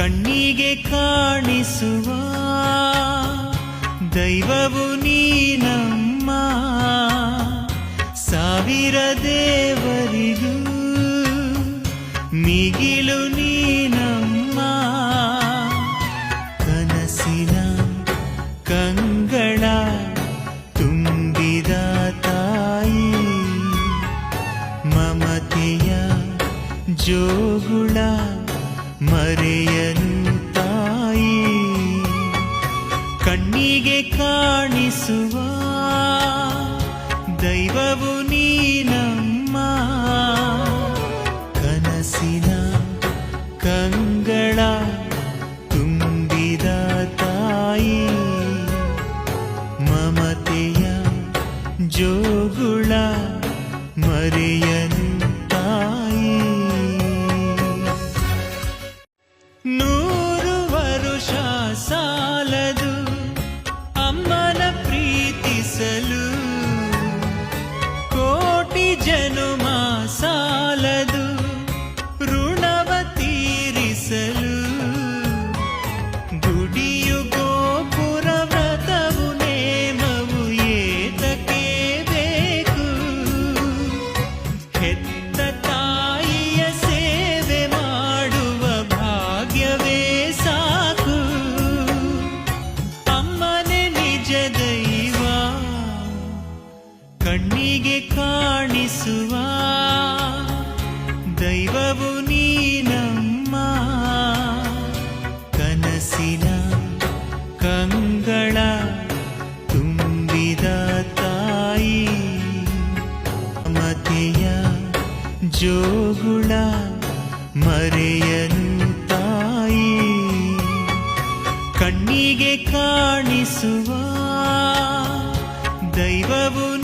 ಕಣ್ಣಿಗೆ ಕಾಣಿಸುವ ದೈವವು ನೀನಮ್ಮ. ಸಾವಿರ ದೇವರಿಗೂ ಮಿಗಿಲು ನೀನಮ್ಮ. ಕನಸಿನ ಕಂಗಳ ತುಂಬಿದ ತಾಯಿ ಮಮತೆಯ ಜೋಗುಳ ಮರೆಯನು ತಾಯಿ. ಕಣ್ಣಿಗೆ ಕಾಣಿಸುವ ದೈವವು ನೀನಮ್ಮ. ಕನಸಿನ ಕಂಗಳ ತುಂಬಿದ ತಾಯಿ. ಮಮತೆಯ ಜೋಗುಳ ಮರೆಯನು ಕಣ್ಣಿಗೆ ಕಾಣಿಸುವ ದೈವವು ನೀನಮ್ಮ. ಕನಸಿನ ಕಂಗಳ ತುಂಬಿದ ತಾಯಿ ಮತೆಯ ಜೋಗುಳ ಮರೆಯನು ತಾಯಿ. ಕಣ್ಣಿಗೆ ಕಾಣಿಸುವ ದೈವವು